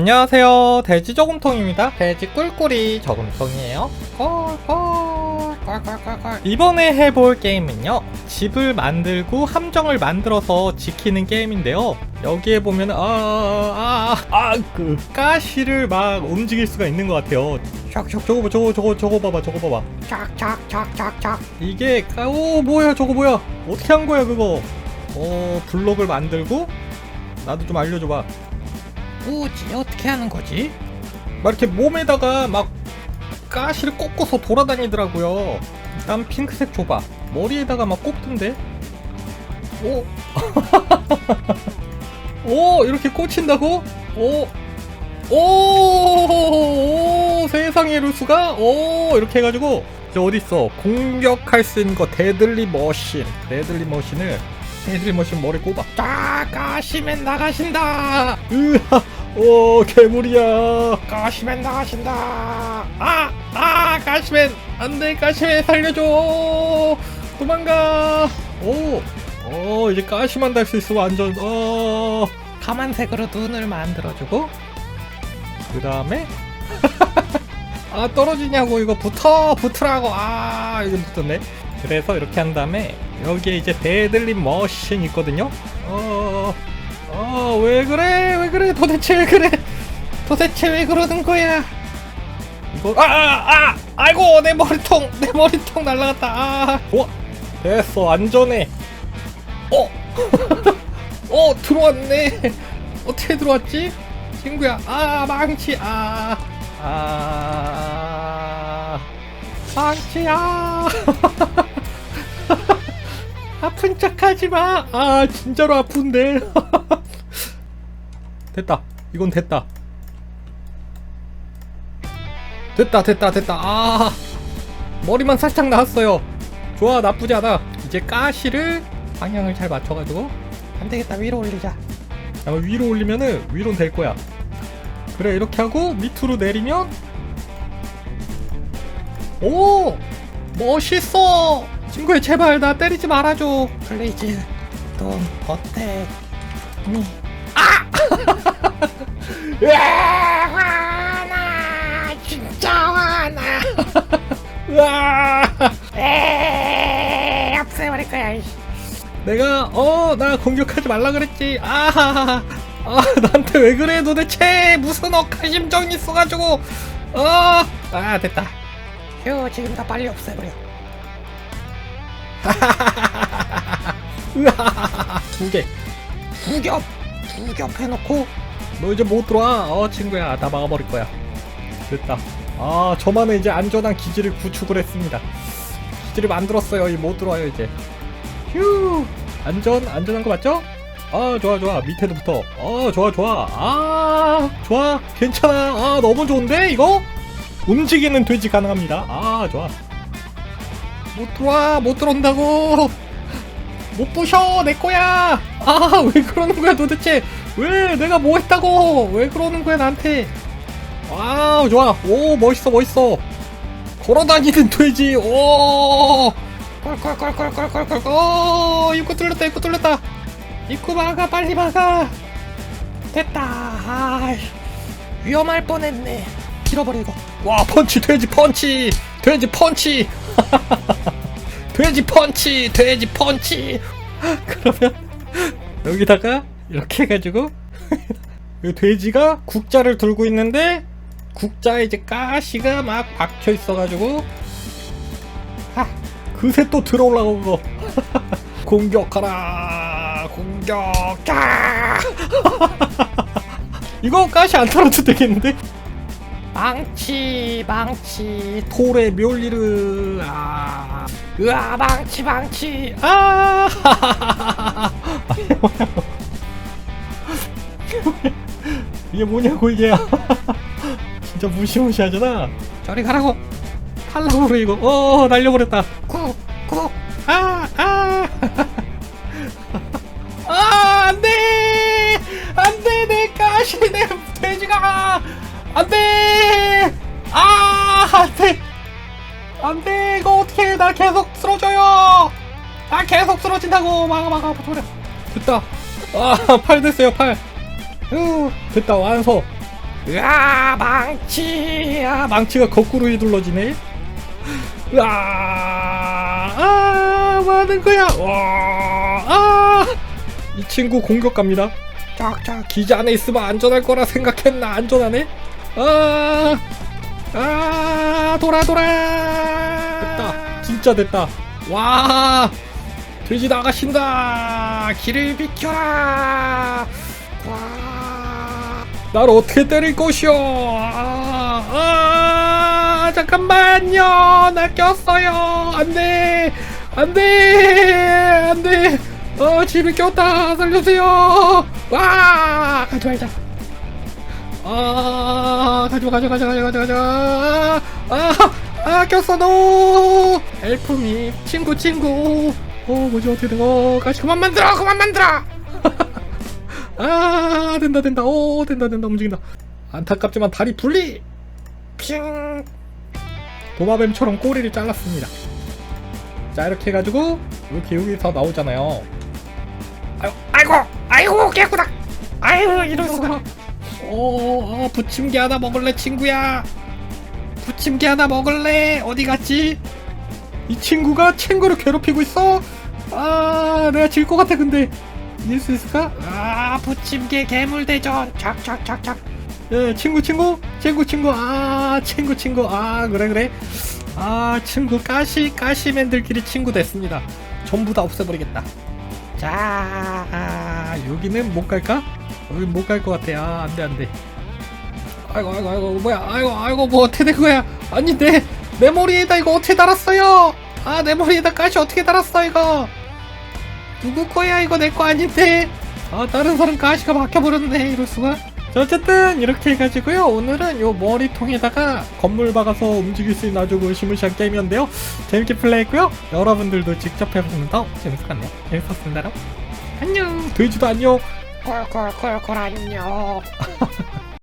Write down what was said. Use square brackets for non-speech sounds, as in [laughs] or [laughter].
안녕하세요. 돼지 저금통입니다. 돼지 꿀꿀이 저금통이에요. 꿀꿀 꿀꿀꿀꿀. 이번에 해볼 게임은요. 집을 만들고 함정을 만들어서 지키는 게임인데요. 여기에 보면 아아아그 가시를 막 움직일 수가 있는 것 같아요. 샥샥 저거 봐 저거 저거 저거 봐봐 저거 봐봐. 샥샥샥샥샥 이게 아, 오 뭐야 저거 뭐야 어떻게 한 거야 그거? 어 블록을 만들고 나도 좀 알려줘봐. 뭐지 어떻게 하는 거지? 막 이렇게 몸에다가 막 가시를 꽂고서 돌아다니더라고요. 난 핑크색 줘봐. 머리에다가 막 꼽던데. 오, [laughs] 오 이렇게 꽂힌다고? 오, 오, 오 세상에 루스가 오 이렇게 해가지고 저 어디 있어? 공격할 수 있는 거 데들리 머신, 데들리 머신을 데들리 머신 머리 꼽아. 딱 가시면 나가신다. 으아. 오 괴물이야 가시맨 나가신다 아! 아! 가시맨 안돼 가시맨 살려줘 도망가 오! 어 이제 가시만 달 수 있어 완전 어 까만색으로 눈을 만들어주고 그 다음에 [laughs] 아 떨어지냐고 이거 붙어 붙으라고 아 이거 붙었네 그래서 이렇게 한 다음에 여기에 이제 데들린 머신 있거든요 어 어, 왜 그래? 왜 그래? 도대체 왜 그래? 도대체 왜 그러는 거야? 이거 아, 아, 아! 아이고, 내 머리통, 내 머리통 날라갔다. 아. 어, 됐어, 안전해. 어, [laughs] 어, 들어왔네. 어떻게 들어왔지? 친구야, 아, 망치, 아, 아, 망치야. [laughs] 아픈 척하지 마. 아, 진짜로 아픈데. 됐다. 이건 됐다. 됐다, 됐다, 됐다. 아, 머리만 살짝 나왔어요. 좋아, 나쁘지 않아. 이제 가시를 방향을 잘 맞춰가지고 안 되겠다. 위로 올리자. 아마 위로 올리면은 위로는 될 거야. 그래, 이렇게 하고 밑으로 내리면 오, 멋있어. 친구야, 제발 나 때리지 말아줘. 플레이즈, 돈 어때? 미. 으아, 화나 진짜 화나. [laughs] 으아 에 없애버릴 거야 이씨. 내가 어 나 공격하지 말라 그랬지. 아하하하. 아 나한테 왜 그래 도대체? 무슨 억한 심정이 있어가지고. 어아 됐다. 휴 지금 다 빨리 없애버려. 으아 두개. 두겹 두겹 해놓고 너 이제 못 들어와. 어 친구야. 다 막아버릴 거야. 됐다. 아 저만은 이제 안전한 기지를 구축을 했습니다. 기지를 만들었어요. 이제 못 들어와요 이제. 휴! 안전 안전한 거 맞죠? 아 좋아 좋아. 밑에도 붙어 어 좋아 좋아. 아 좋아. 괜찮아. 아 너무 좋은데 이거? 움직이는 돼지 가능합니다. 아 좋아. 못 들어와. 못 들어온다고 못 부셔 내 거야. 아 왜 그러는 거야 도대체? 왜 내가 뭐 했다고? 왜 그러는 거야 나한테? 와우 좋아. 오 멋있어 멋있어. 걸어다니는 돼지. 오. 꼴꼴꼴꼴꼴꼴꼴 오 입구 뚫렸다 입구 뚫렸다. 입구 막아 빨리 막아. 됐다. 아 위험할 뻔했네. 길어버리고 와 펀치 돼지 펀치. 돼지 펀치 [laughs] 돼지 펀치 돼지 펀치. [laughs] 그러면 여기다가 이렇게 해가지고 [laughs] 이 돼지가 국자를 들고 있는데 국자에 이제 가시가 막 박혀 있어가지고 하 그새 또 들어오려고 그거. [laughs] 공격하라 공격. 자 이거 가시 안 털어도 되겠는데 망치 망치. 돌에 멸리르. 아. 으아 망치 망치. 아. [laughs] 이게 뭐냐고 이게. [laughs] 진짜 무시무시하잖아. 저리 가라고. 그래 이거. 어 날려버렸다. 쿡쿡 아아. 아 안돼. 안돼. 내 가시 내 돼지가 안돼! 아 안돼! 안돼 이거 어떻게 나 계속 쓰러져요! 나 계속 쓰러진다고! 막아 막아 버려. 됐다. 아팔 됐어요 팔. 휴 됐다 완소. 으아 망치. 아 망치가 거꾸로 휘둘러지네. 으아 아 뭐하는 거야? 와아이 친구 공격 갑니다. 쫙쫙 기지 안에 있으면 안전할 거라 생각했나? 안전하네 아, 아 돌아 돌아. 됐다. 진짜 됐다. 와 돼지 나가신다. 길을 비켜라. 와. 날 어떻게 때릴 것이오? 아, 아 잠깐만요. 나 꼈어요. 안 돼. 안 돼. 안 돼. 어 집에 꼈다. 살려주세요. 와 가지 말자 아 가져 가져 가져 가져 가져 가져 아아 꼈어 너 엘프미 친구 친구. 어 뭐지 어떻게 된거? 가시 그만 만들어 그만 만들어. [laughs] 아 된다 된다. 오 된다 된다. 움직인다. 안타깝지만 다리 분리. 핑. 도마뱀처럼 꼬리를 잘랐습니다. 자 이렇게 해가지고 이렇게 여기서 나오잖아요. 아이고 아이고 아이고 깨꾸다 아이고 이럴 수가 어, 어 부침개 하나 먹을래 친구야? 부침개 하나 먹을래? 어디 갔지? 이 친구가 친구를 괴롭히고 있어? 아 내가 질 것 같아 근데. 이길 수 있을까? 아 부침개 괴물 대전. 착착착착 예 친구 친구? 친구 친구? 아 친구 친구. 아 그래 그래. 아 친구 가시 가시맨들끼리 친구 됐습니다. 전부 다 없애버리겠다. 자 아, 여기는 못 갈까 여기 못 갈 것 같아. 아 안 돼 안 돼. 아이고 아이고 아이고 뭐야? 아이고 아이고 뭐 어떻게 된 거야? 아니 내 내 머리에다 이거 어떻게 달았어요? 아 내 머리에다 가시 어떻게 달았어 이거? 누구 거야? 이거 내 거 아닌데? 아 다른 사람 가시가 막혀버렸네 이럴 수가? 자, 어쨌든 이렇게 해가지고요. 오늘은 요 머리통에다가 건물 박아서 움직일 수 있는 아주 무시무시한 게임이었는데요. 재밌게 플레이했고요. 여러분들도 직접 해보면 더 재밌을 것 같네요. 재밌었습니다. 여러분 안녕 돼지도 안녕 콜콜콜콜 안녕. [laughs]